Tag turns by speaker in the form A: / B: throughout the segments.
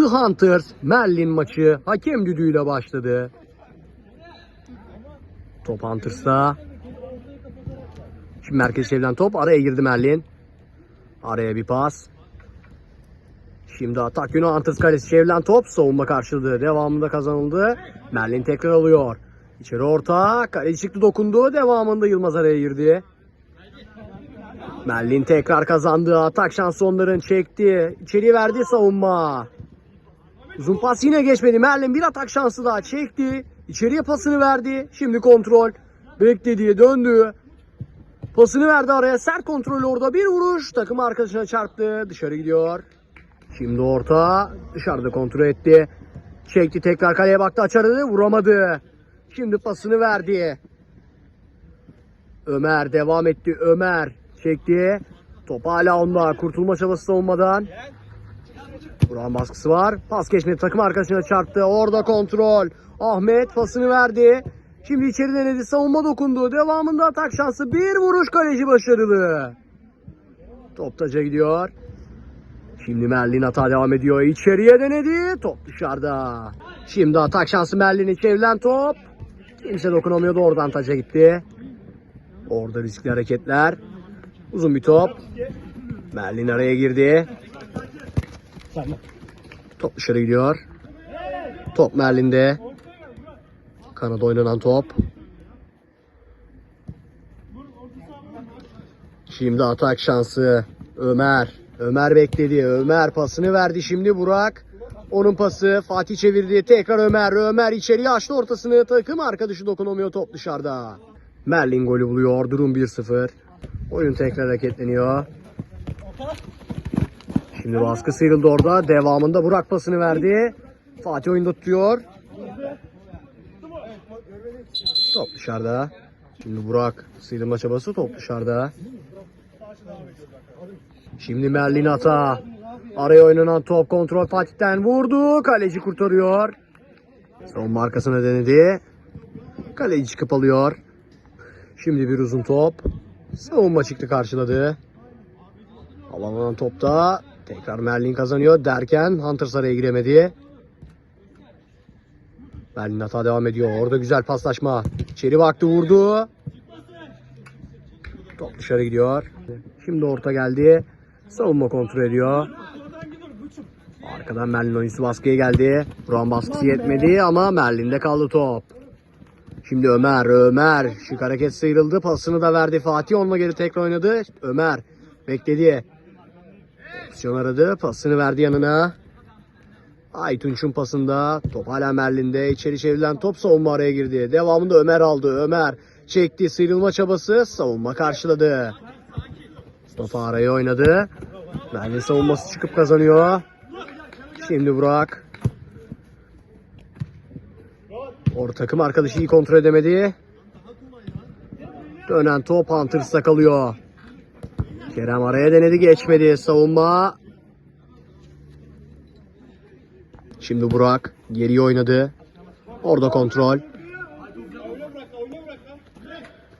A: The Hunters Merlin maçı hakem düdüğüyle başladı. Top Hunters'ta. Şimdi merkez çevrilen top araya girdi Merlin. Araya bir pas. Şimdi atak yönü Hunters kalesi çevrilen top savunma karşılığı devamında kazanıldı. Merlin tekrar alıyor. İçeri orta kaleci çıktı dokundu devamında Yılmaz araya girdi. Merlin tekrar kazandı. Atak şansı onların çekti. İçeri verdi savunma. Uzun pas yine geçmedi. Merlin bir atak şansı daha çekti. İçeriye pasını verdi. Şimdi kontrol. Bekledi, döndü. Pasını verdi araya. Sert kontrol orada. Bir vuruş. Takım arkadaşına çarptı. Dışarı gidiyor. Şimdi orta. Dışarıda kontrol etti. Çekti tekrar kaleye baktı. Açardı. Vuramadı. Şimdi pasını verdi. Ömer devam etti. Ömer çekti. Top hala onda. Kurtulma çabası olmadan. Buran baskısı var. Pas geçmedi. Takım arkadaşına çarptı. Orada kontrol. Ahmet pasını verdi. Şimdi içeri denedi. Savunma dokundu. Devamında atak şansı. Bir vuruş kaleci başarılı. Top taca gidiyor. Şimdi Merlin hata devam ediyor. İçeriye denedi. Top dışarıda. Şimdi atak şansı Merlin'in çevrilen top. Kimse dokunamıyordu. Oradan taca gitti. Orada riskli hareketler. Uzun bir top. Merlin araya girdi. Top dışarı gidiyor. Top Merlin'de. Kanada oynanan top. Şimdi atak şansı. Ömer. Ömer bekledi. Ömer pasını verdi şimdi Burak. Onun pası Fatih çevirdi. Tekrar Ömer. Ömer içeriye açtı ortasını. Takım arkadaşı dokunamıyor top dışarıda. Merlin golü buluyor. Durum 1-0. Oyun tekrar hareketleniyor. Şimdi baskı sıyrıldı orada. Devamında Burak pasını verdi. Fatih oyunda tutuyor. Top dışarıda. Şimdi Burak sıyrılma çabası top dışarıda. Şimdi Merlin hata. Araya oynanan top kontrol Fatih'ten vurdu. Kaleci kurtarıyor. Savunma arkasına denedi. Kaleci çıkıp alıyor. Şimdi bir uzun top. Savunma çıktı karşıladı. Havalanan topta tekrar Merlin kazanıyor derken Hunter araya giremedi. Merlin hata devam ediyor. Orada güzel paslaşma. İçeri baktı vurdu. Top dışarı gidiyor. Şimdi orta geldi. Savunma kontrol ediyor. Arkadan Merlin oyuncusu baskıya geldi. Buran baskısı yetmedi ama Merlin'de kaldı top. Şimdi Ömer, Ömer. Şık hareket sıyrıldı. Pasını da verdi. Fatih onunla geri tekrar oynadı. Ömer bekledi. Opsiyon aradı. Pasını verdi yanına. Aytunç'un pasında. Top hala Merlin'de. İçeri çevrilen top savunma araya girdi. Devamında Ömer aldı. Ömer çekti. Sıyrılma çabası. Savunma karşıladı. Mustafa araya oynadı. Merlin savunması çıkıp kazanıyor. Şimdi Burak. Orta takım arkadaşı iyi kontrol edemedi. Dönen top Hunters'ta kalıyor. Kerem araya denedi geçmedi. Savunma. Şimdi Burak geriye oynadı. Orada kontrol.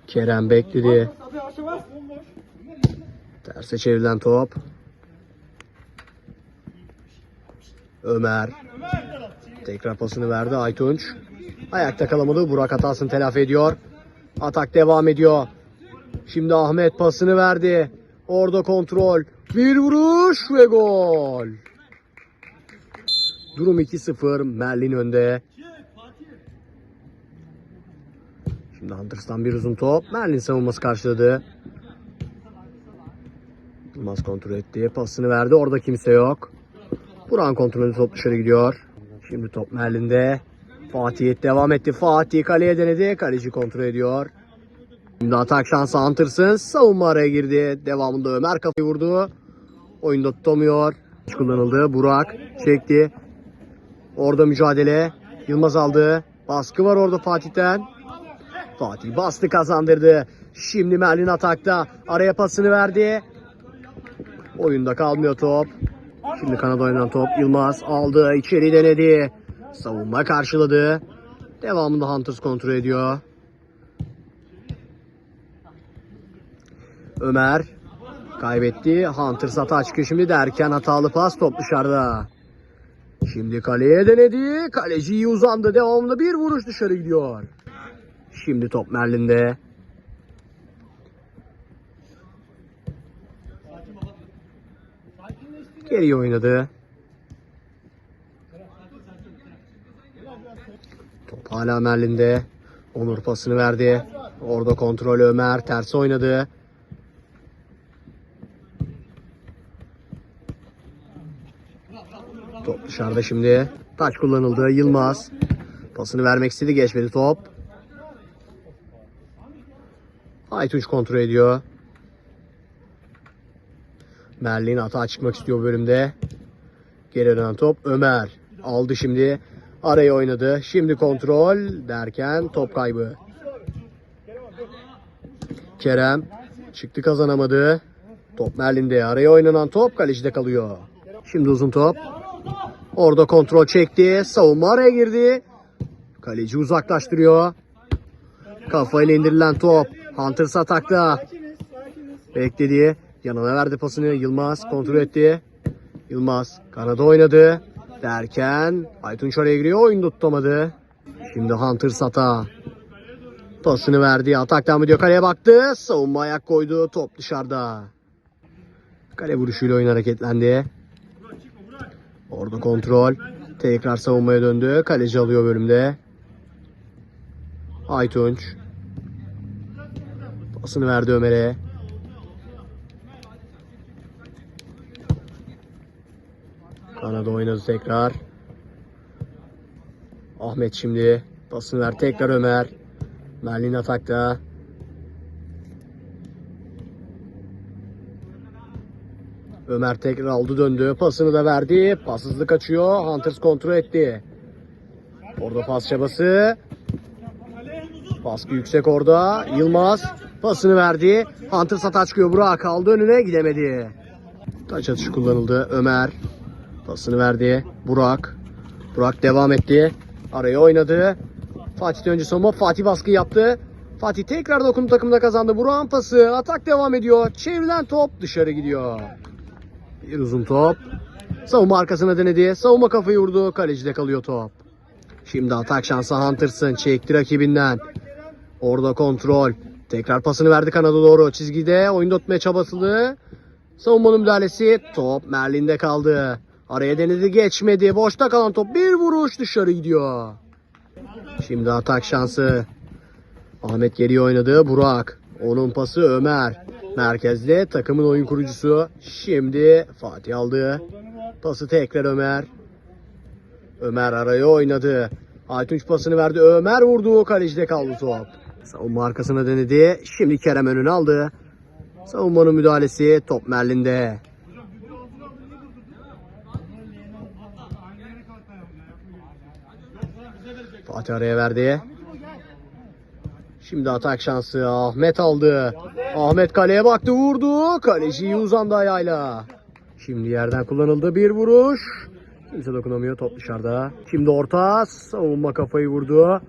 A: Kerem bekledi. Terse çevrilen top. Ömer. Tekrar pasını verdi Aytunç. Ayakta kalamadı. Burak hatasını telafi ediyor. Atak devam ediyor. Şimdi Ahmet pasını verdi. Orada kontrol. Bir vuruş ve gol. Durum 2-0. Merlin önde. Şimdi Hunters'tan bir uzun top. Merlin savunması karşıladı. Yılmaz kontrol etti. Pasını verdi. Orada kimse yok. Buran kontrolü top dışarı gidiyor. Şimdi top Merlin'de. Fatih devam etti. Fatih kaleye denedi. Kaleci kontrol ediyor. Şimdi atak şansı Hunters'ın. Savunma araya girdi. Devamında Ömer kafayı vurdu. Oyunda tutamıyor. Kullanıldı. Burak çekti. Orada mücadele. Yılmaz aldı. Baskı var orada Fatih'ten. Fatih bastı kazandırdı. Şimdi Merlin atakta. Araya pasını verdi. Oyunda kalmıyor top. Şimdi kanada oynanan top. Yılmaz aldı. içeri denedi. Savunma karşıladı. Devamında Hunters kontrol ediyor. Ömer kaybetti. Hunters hata çıkıyor şimdi derken hatalı pas top dışarıda. Şimdi kaleye denedi. Kaleci iyi uzandı. Devamında bir vuruş dışarı gidiyor. Şimdi top Merlin'de. Geriye oynadı. Top hala Merlin'de. Onur pasını verdi. Orada kontrol Ömer. Ters oynadı. Top dışarıda şimdi. Taç kullanıldı. Yılmaz. Pasını vermek istedi. Geçmedi top. Aytunç kontrol ediyor. Merlin hata çıkmak istiyor bölümde. Geri dönen top Ömer. Aldı şimdi. Araya oynadı. Şimdi kontrol derken top kaybı. Kerem çıktı kazanamadı. Top Merlin'de. Araya oynanan top kalecide kalıyor. Şimdi uzun top. Orada kontrol çekti. Savunma araya girdi. Kaleci uzaklaştırıyor. Kafayla indirilen top. Hunters atakta. Bekledi. Yanına verdi pasını. Yılmaz kontrol etti. Yılmaz kanada oynadı. Derken Aytunç oraya giriyor. Oyunu tutamadı. Şimdi Hunters hata. Pasını verdi. Atak devam ediyor. Kaleye baktı. Savunma ayak koydu. Top dışarıda. Kale vuruşuyla oyun hareketlendi. Orada kontrol. Tekrar savunmaya döndü. Kaleci alıyor bölümde. Aytunç. Pasını verdi Ömer'e. Kanada oynadı tekrar. Ahmet şimdi. Pasını ver tekrar Ömer. Merlin atakta. Ömer tekrar aldı döndü. Pasını da verdi. Pasızlık açıyor. Hunters kontrol etti. Orada pas çabası. Baskı yüksek orada. Yılmaz pasını verdi. Hunters hata çıkıyor. Burak aldı önüne gidemedi. Taç atışı kullanıldı. Ömer pasını verdi. Burak. Burak devam etti. Araya oynadı. Fatih önce savunma. Fatih baskı yaptı. Fatih tekrar dokundu takımda kazandı. Burak'ın pası. Atak devam ediyor. Çevrilen top dışarı gidiyor. Uzun top. Savunma arkasına denedi. Savunma kafayı vurdu. Kalecide kalıyor top. Şimdi atak şansı Hunters'ın. Çekti rakibinden. Orada kontrol. Tekrar pasını verdi kanada doğru. Çizgide oyunda tutmaya çabasılı. Savunmanın müdahalesi. Top Merlin'de kaldı. Araya denedi geçmedi. Boşta kalan top bir vuruş dışarı gidiyor. Şimdi atak şansı. Ahmet geriye oynadı. Burak. Onun pası Ömer. Merkezde takımın oyun kurucusu. Şimdi Fatih aldı. Pası tekrar Ömer. Ömer araya oynadı. Aytunç pasını verdi. Ömer vurdu. Kalecide kaldı top. Savunma arkasına denedi. Şimdi Kerem önünü aldı. Savunmanın müdahalesi top Merlin'de. Fatih araya verdi. Şimdi atak şansı. Ahmet aldı. Ahmet kaleye baktı vurdu. Kaleci uzandı ayağıyla. Şimdi yerden kullanıldı bir vuruş. Kimse dokunamıyor top dışarıda. Şimdi orta savunma kafayı vurdu.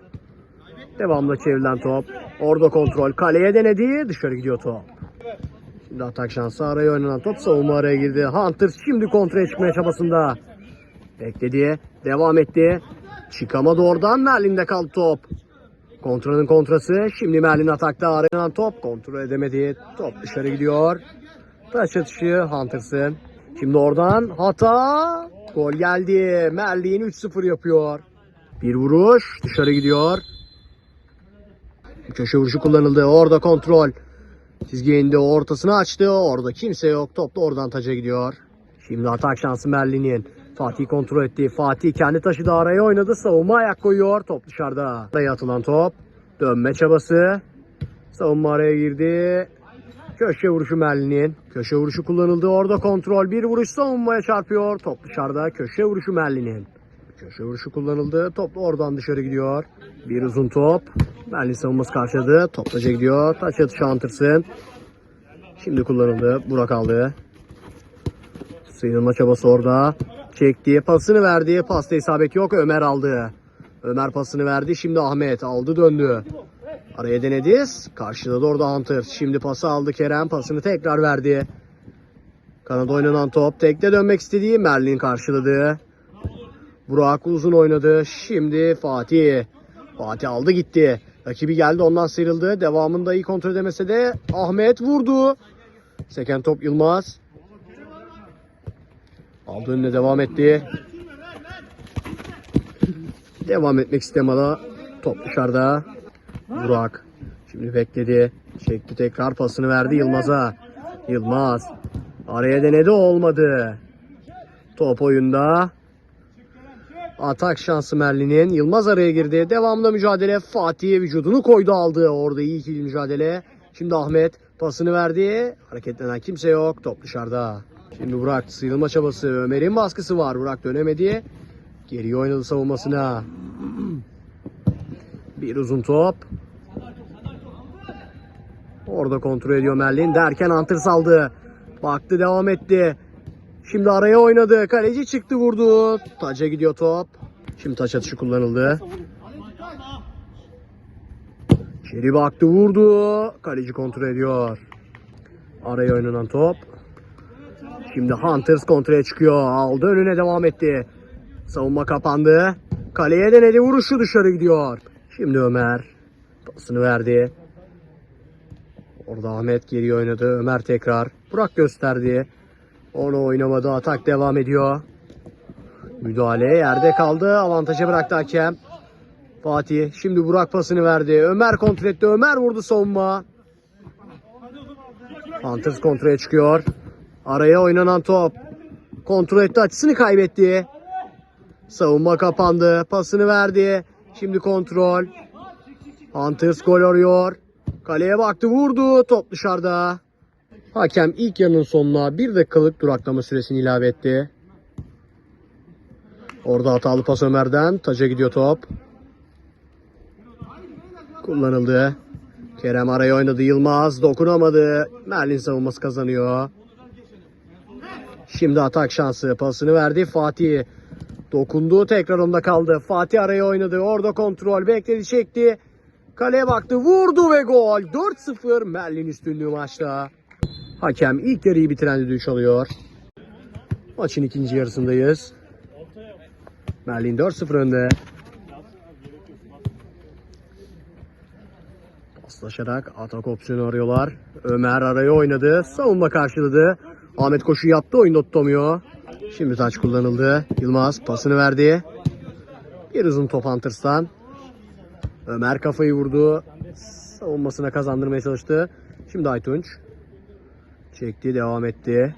A: Devamlı çevrilen top. Orada kontrol kaleye denedi. Dışarı gidiyor top. Şimdi atak şansı araya oynanan top savunma araya girdi. Hunter şimdi kontraya çıkmaya çabasında. Bekledi. Devam etti. Çıkamadı oradan. Merlin'de kaldı top. Kontranın kontrası. Şimdi Merlin atakta arayan top. Kontrol edemedi. Top dışarı gidiyor. Taş atışı Hunters'ın. Şimdi oradan hata. Gol geldi. Merlin 3-0 yapıyor. Bir vuruş. Dışarı gidiyor. Köşe vuruşu kullanıldı. Orada kontrol. Çizgiye indi. Ortasını açtı. Orada kimse yok. Top da oradan taca gidiyor. Şimdi atak şansı Merlin'in. Fatih kontrol etti. Fatih kendi taşıdı araya oynadı. Savunma ayak koyuyor. Top dışarıda. Araya atılan top. Dönme çabası. Savunma araya girdi. Köşe vuruşu Merlin'in. Köşe vuruşu kullanıldı. Orada kontrol. Bir vuruş savunmaya çarpıyor. Top dışarıda. Köşe vuruşu Merlin'in. Köşe vuruşu kullanıldı. Top da oradan dışarı gidiyor. Bir uzun top. Merlin savunması karşıladı. Top gidiyor. Taç atışı Hunters'ın. Şimdi kullanıldı. Burak aldı. Sıyrılma çabası orada. Çekti. Pasını verdi. Pasta isabet yok. Ömer aldı. Ömer pasını verdi. Şimdi Ahmet aldı döndü. Araya denedi. Karşıladı orada Hunter. Şimdi pası aldı Kerem. Pasını tekrar verdi. Kanada oynanan top. Tekte dönmek istediği Merlin karşıladı. Burak uzun oynadı. Şimdi Fatih. Fatih aldı gitti. Rakibi geldi ondan sıyrıldı. Devamında iyi kontrol edemese de Ahmet vurdu. Seken top Yılmaz. Aldı önüne devam etti. Devam etmek istemedi. Top dışarıda. Burak. Şimdi bekledi. Çekti tekrar pasını verdi Yılmaz'a. Yılmaz. Araya denedi olmadı. Top oyunda. Atak şansı Merlin'in. Yılmaz araya girdi. Devamlı mücadele. Fatih vücudunu koydu aldı. Orada iyi ikili mücadele. Şimdi Ahmet pasını verdi. Hareketlenen kimse yok. Top dışarıda. Şimdi Burak sıyrılma çabası. Ömer'in baskısı var. Burak dönemedi. Geriye oynadı savunmasına. Bir uzun top. Orada kontrol ediyor Merlin. Derken Antır saldı. Baktı devam etti. Şimdi araya oynadı. Kaleci çıktı vurdu. Taça gidiyor top. Şimdi taç atışı kullanıldı. İçeri baktı vurdu. Kaleci kontrol ediyor. Araya oynanan top. Şimdi Hunters kontrole çıkıyor. Aldı önüne devam etti. Savunma kapandı. Kaleye denedi vuruşu dışarı gidiyor. Şimdi Ömer pasını verdi. Orada Ahmet geri oynadı. Ömer tekrar. Burak gösterdi. Onu oynamadı. Atak devam ediyor. Müdahale yerde kaldı. Avantaja bıraktı hakem. Fatih şimdi Burak pasını verdi. Ömer kontrol etti. Ömer vurdu savunma. Hunters kontrole çıkıyor. Araya oynanan top. Kontrol etti. Açısını kaybetti. Savunma kapandı. Pasını verdi. Şimdi kontrol. Hunters gol arıyor. Kaleye baktı vurdu. Top dışarıda. Hakem ilk yarının sonuna bir dakikalık duraklama süresini ilave etti. Orada hatalı pas Ömer'den. Taca gidiyor top. Kullanıldı. Kerem araya oynadı. Yılmaz dokunamadı. Merlin savunması kazanıyor. Şimdi atak şansı. Pasını verdi Fatih. Dokundu. Tekrar onda kaldı. Fatih araya oynadı. Orada kontrol. Bekledi çekti. Kaleye baktı. Vurdu ve gol. 4-0 Merlin üstünlüğü maçta. Hakem ilk yarıyı bitiren düdüğü çalıyor. Maçın ikinci yarısındayız. Merlin 4-0 önde. Paslaşarak atak opsiyonu arıyorlar. Ömer araya oynadı. Savunma karşıladı. Ahmet koşu yaptı. Oyunda tutamıyor. Şimdi taç kullanıldı. Yılmaz pasını verdi. Bir uzun top Hunters'tan. Ömer kafayı vurdu. Savunmasına kazandırmaya çalıştı. Şimdi Aytunç. Çekti devam etti.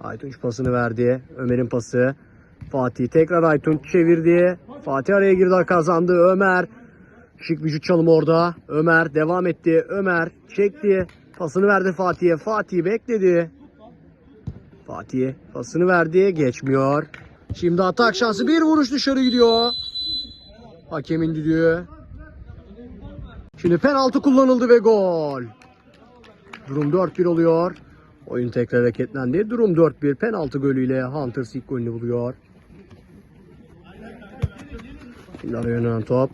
A: Aytunç pasını verdi. Ömer'in pası. Fatih tekrar Aytunç çevirdi. Fatih araya girdi kazandı. Ömer. Şık vücut çalımı orada. Ömer devam etti. Ömer çekti. Pasını verdi Fatih'e. Fatih bekledi. Fatih pasını verdi. Geçmiyor. Şimdi atak şansı. Bir vuruş dışarı gidiyor. Hakemin düdüğü. Şimdi penaltı kullanıldı ve gol. Durum 4-1 oluyor. Oyun tekrar hareketlendi. Durum 4-1. Penaltı golüyle Hunters ilk golünü buluyor. Şimdi araya top.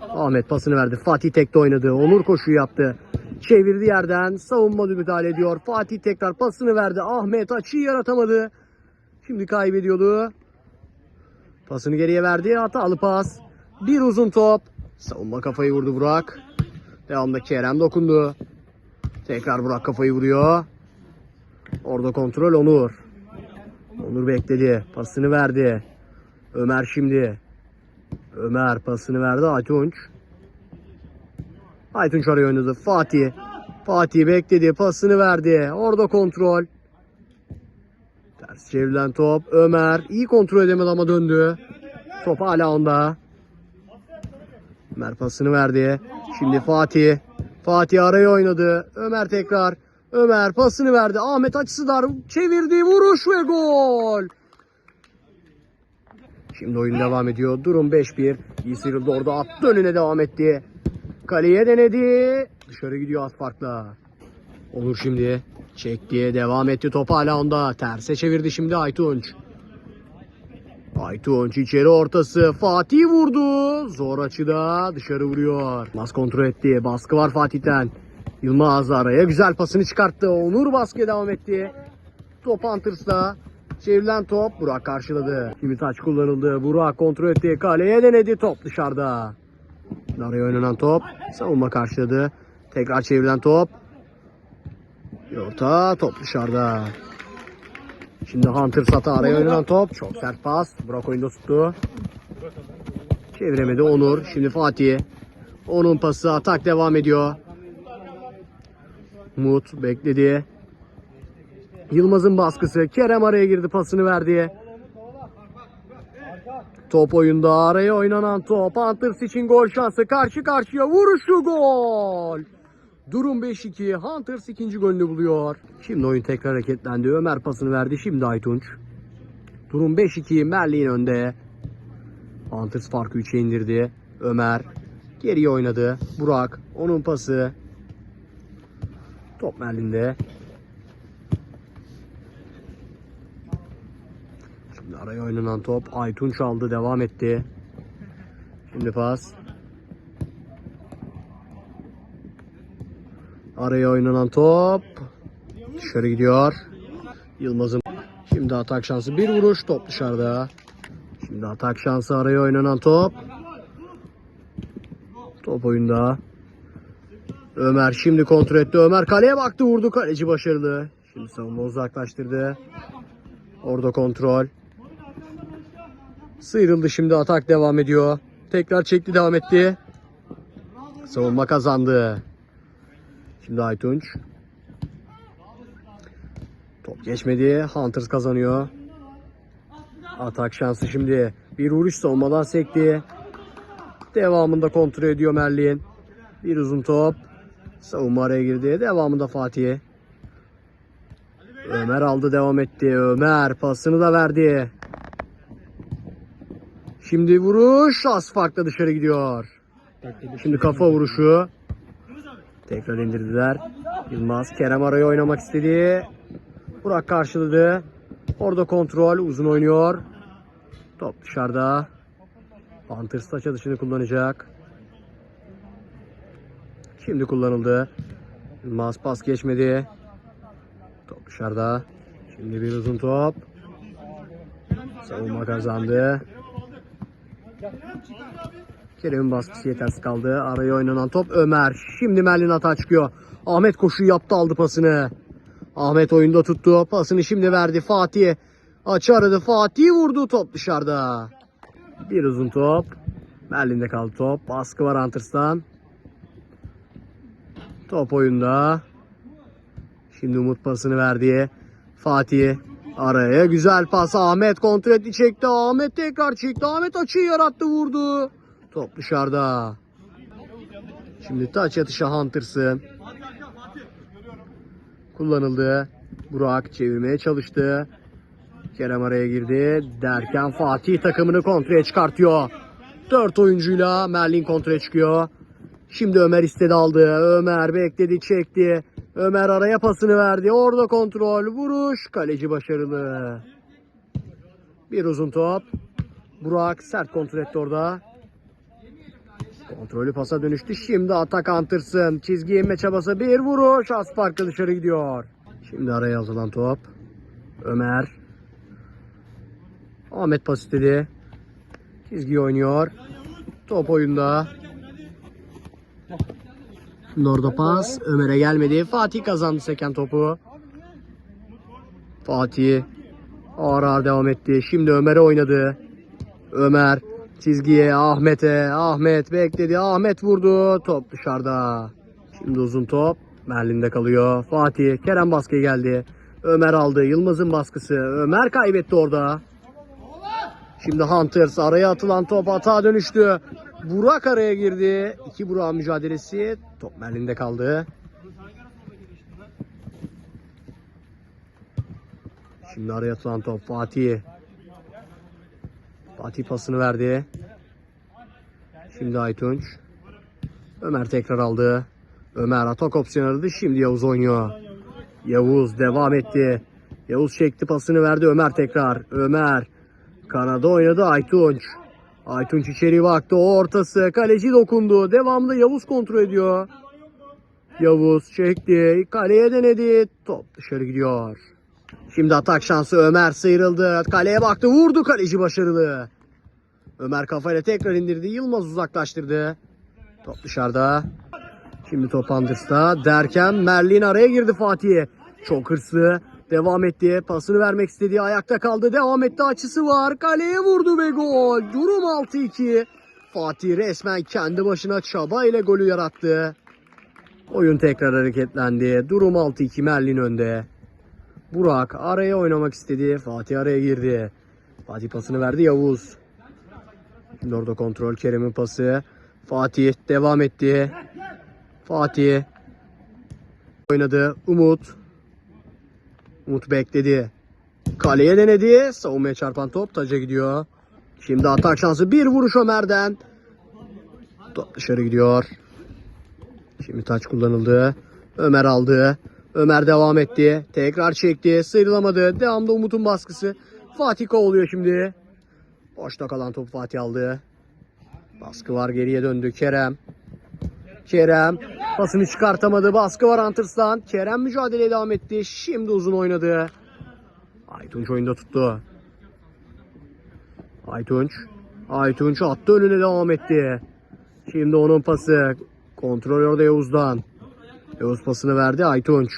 A: Ahmet pasını verdi. Fatih tekte oynadı. Onur koşu yaptı. Çevirdi yerden. Savunma müdahale ediyor. Fatih tekrar pasını verdi. Ahmet açıyı yaratamadı. Şimdi kaybediyordu. Pasını geriye verdi. Hatalı pas. Bir uzun top. Savunma kafayı vurdu Burak. Devamda Kerem dokundu. Tekrar Burak kafayı vuruyor. Orada kontrol Onur. Onur bekledi. Pasını verdi. Ömer şimdi. Ömer pasını verdi Aytunç. Aytunç araya oynadı. Fatih. Fatih bekledi. Pasını verdi. Orada kontrol. Ters çevrilen top. Ömer. iyi kontrol edemedi ama döndü. Top hala onda. Ömer pasını verdi. Şimdi Fatih. Fatih araya oynadı. Ömer tekrar. Ömer pasını verdi. Ahmet açısı dar. Çevirdi. Vuruş ve gol. Şimdi oyun devam ediyor. Durum 5-1. İyi sıyrıldı orada. Attı önüne devam etti. Kaleye denedi. Dışarı gidiyor az farkla. Onur şimdi. Çekti. Devam etti. Top hala onda. Terse çevirdi şimdi Aytunç. Aytunç içeri ortası. Fatih vurdu. Zor açıda dışarı vuruyor. Mas kontrol etti. Baskı var Fatih'ten. Yılmaz araya güzel pasını çıkarttı. Onur baskıya devam etti. Top Hunters'ta. Çevrilen top Burak karşıladı. Şimdi taç kullanıldı. Burak kontrol etti. Kaleye denedi. Top dışarıda. Araya oynanan top. Savunma karşıladı. Tekrar çevrilen top. Bir top dışarıda. Şimdi Hunter Sata araya oynanan top. Çok sert pas. Burak oyunda tuttu. Çeviremedi Onur. Şimdi Fatih. Onun pası atak devam ediyor. Umut bekledi. Yılmaz'ın baskısı. Kerem araya girdi pasını verdi. Top oyunda araya oynanan top. Hunters için gol şansı. Karşı karşıya vuruşu gol. Durum 5-2. Hunters ikinci golünü buluyor. Şimdi oyun tekrar hareketlendi. Ömer pasını verdi. Şimdi Aytunç. Durum 5-2. Merlin önde. Hunters farkı 3'e indirdi. Ömer geriye oynadı. Burak onun pası. Top Merlin'de. Araya oynanan top. Aytunç aldı. Devam etti. Şimdi pas. Araya oynanan top. Dışarı gidiyor. Yılmaz'ın şimdi atak şansı. Bir vuruş top dışarıda. Şimdi atak şansı araya oynanan top. Top oyunda. Ömer şimdi kontrol etti. Ömer kaleye baktı vurdu. Kaleci başarılı. Şimdi savunma uzaklaştırdı. Orada kontrol. Sıyrıldı şimdi atak devam ediyor. Tekrar çekti devam etti. Savunma kazandı. Şimdi Aytunç. Top geçmedi. Hunters kazanıyor. Atak şansı şimdi. Bir vuruş savunmadan sekti. Devamında kontrol ediyor Merlin. Bir uzun top. Savunma araya girdi. Devamında Fatih. Ömer aldı devam etti. Ömer pasını da verdi. Şimdi vuruş az dışarı gidiyor. Şimdi kafa vuruşu. Tekrar indirdiler. Yılmaz Kerem araya oynamak istedi. Burak karşıladı. Orada kontrol uzun oynuyor. Top dışarıda. Panthers taç atışını kullanacak. Şimdi kullanıldı. Yılmaz pas geçmedi. Top dışarıda. Şimdi bir uzun top. Savunma kazandı. Kerem'in baskısı yetersiz kaldı. Araya oynanan top Ömer. Şimdi Merlin hata çıkıyor. Ahmet koşu yaptı aldı pasını. Ahmet oyunda tuttu. Pasını şimdi verdi Fatih. Açı aradı. Fatih vurdu. Top dışarıda. Bir uzun top. Merlin'de kaldı top. Baskı var Hunters'tan. Top oyunda. Şimdi Umut pasını verdi. Fatih araya güzel pas. Ahmet kontrol çekti. Ahmet tekrar çekti. Ahmet açıyı yarattı vurdu. Top dışarıda. Şimdi taç atışı Hunters'ın. Kullanıldı. Burak çevirmeye çalıştı. Kerem araya girdi. Derken Fatih takımını kontrole çıkartıyor. Dört oyuncuyla Merlin kontrole çıkıyor. Şimdi Ömer istedi aldı. Ömer bekledi çekti. Ömer araya pasını verdi. Orada kontrol. Vuruş. Kaleci başarılı. Bir uzun top. Burak sert kontrol etti orada. Kontrolü pasa dönüştü. Şimdi atak Hunters'ın. Çizgi inme çabası. Bir vuruş. Az dışarı gidiyor. Şimdi araya atılan top. Ömer. Ahmet pas istedi. Çizgi oynuyor. Top oyunda. Orada pas. Ömer'e gelmedi. Fatih kazandı seken topu. Fatih ağır ağır devam etti. Şimdi Ömer'e oynadı. Ömer çizgiye Ahmet'e. Ahmet bekledi. Ahmet vurdu. Top dışarıda. Şimdi uzun top. Merlin'de kalıyor. Fatih. Kerem baskıya geldi. Ömer aldı. Yılmaz'ın baskısı. Ömer kaybetti orada. Şimdi Hunters araya atılan top hata dönüştü. Burak araya girdi. İki Burak mücadelesi. Top Merlin'de kaldı. Şimdi araya atılan top Fatih. Fatih pasını verdi. Şimdi Aytunç. Ömer tekrar aldı. Ömer atak opsiyonu aradı. Şimdi Yavuz oynuyor. Yavuz devam etti. Yavuz çekti pasını verdi. Ömer tekrar. Ömer. Kanada oynadı Aytunç. Aytunç içeri baktı. O ortası. Kaleci dokundu. Devamlı Yavuz kontrol ediyor. Yavuz çekti. Kaleye denedi. Top dışarı gidiyor. Şimdi atak şansı Ömer sıyrıldı. Kaleye baktı vurdu kaleci başarılı. Ömer kafayla tekrar indirdi. Yılmaz uzaklaştırdı. Top dışarıda. Şimdi top Anders'ta derken Merlin araya girdi Fatih'e. Çok hırslı. Devam etti. Pasını vermek istediği ayakta kaldı. Devam etti. Açısı var. Kaleye vurdu ve gol. Durum 6-2. Fatih resmen kendi başına çaba ile golü yarattı. Oyun tekrar hareketlendi. Durum 6-2 Merlin önde. Burak araya oynamak istedi. Fatih araya girdi. Fatih pasını verdi Yavuz. Orada kontrol Kerem'in pası. Fatih devam etti. Fatih oynadı. Umut. Umut bekledi. Kaleye denedi. Savunmaya çarpan top taca gidiyor. Şimdi atak şansı. Bir vuruş Ömer'den. Top dışarı gidiyor. Şimdi taç kullanıldı. Ömer aldı. Ömer devam etti. Tekrar çekti. Sıyrılamadı. Devamda Umut'un baskısı. Fatih kovalıyor şimdi. Boşta kalan topu Fatih aldı. Baskı var geriye döndü. Kerem. Kerem pasını çıkartamadı. Baskı var Anters'tan. Kerem mücadeleye devam etti. Şimdi uzun oynadı. Aytunç oyunda tuttu. Aytunç. Aytunç attı önüne devam etti. Şimdi onun pası. Kontrol orada Yavuz'dan. Yavuz pasını verdi Aytunç.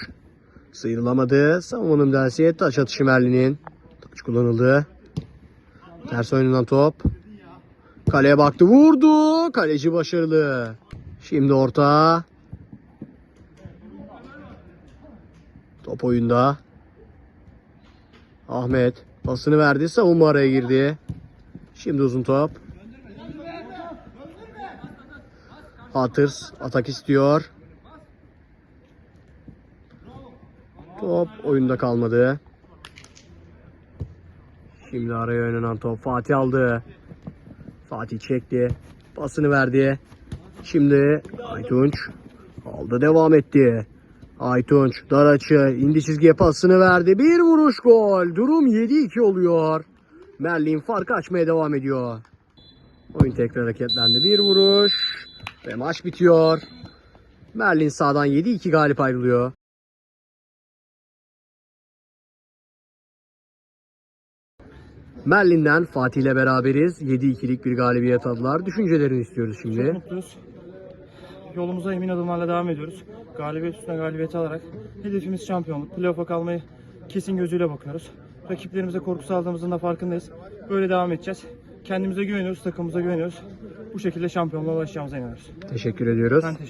A: Sıyrılamadı. Savunmanın müdahalesi. Taç atışı Merlin'in. Taç kullanıldı. Ters oynanan top. Kaleye baktı vurdu. Kaleci başarılı. Şimdi orta. Top oyunda. Ahmet pasını verdi. Savunma araya girdi. Şimdi uzun top. Hatırs atak istiyor. Top oyunda kalmadı. Şimdi araya oynanan top Fatih aldı. Fatih çekti. Pasını verdi. Şimdi Aytunç aldı devam etti. Aytunç dar açı indi çizgiye pasını verdi. Bir vuruş gol. Durum 7-2 oluyor. Merlin farkı açmaya devam ediyor. Oyun tekrar hareketlendi. Bir vuruş ve maç bitiyor. Merlin sağdan 7-2 galip ayrılıyor. Merlin'den Fatih ile beraberiz. 7-2'lik bir galibiyet aldılar. Düşüncelerini istiyoruz
B: Çok
A: şimdi.
B: mutluyuz. Yolumuza emin adımlarla devam ediyoruz. Galibiyet üstüne galibiyet alarak hedefimiz şampiyonluk. Playoff'a kalmayı kesin gözüyle bakıyoruz. Rakiplerimize korku saldığımızın da farkındayız. Böyle devam edeceğiz. Kendimize güveniyoruz, takımımıza güveniyoruz. Bu şekilde şampiyonluğa ulaşacağımıza inanıyoruz.
A: Teşekkür ediyoruz.
B: Ben teşekkür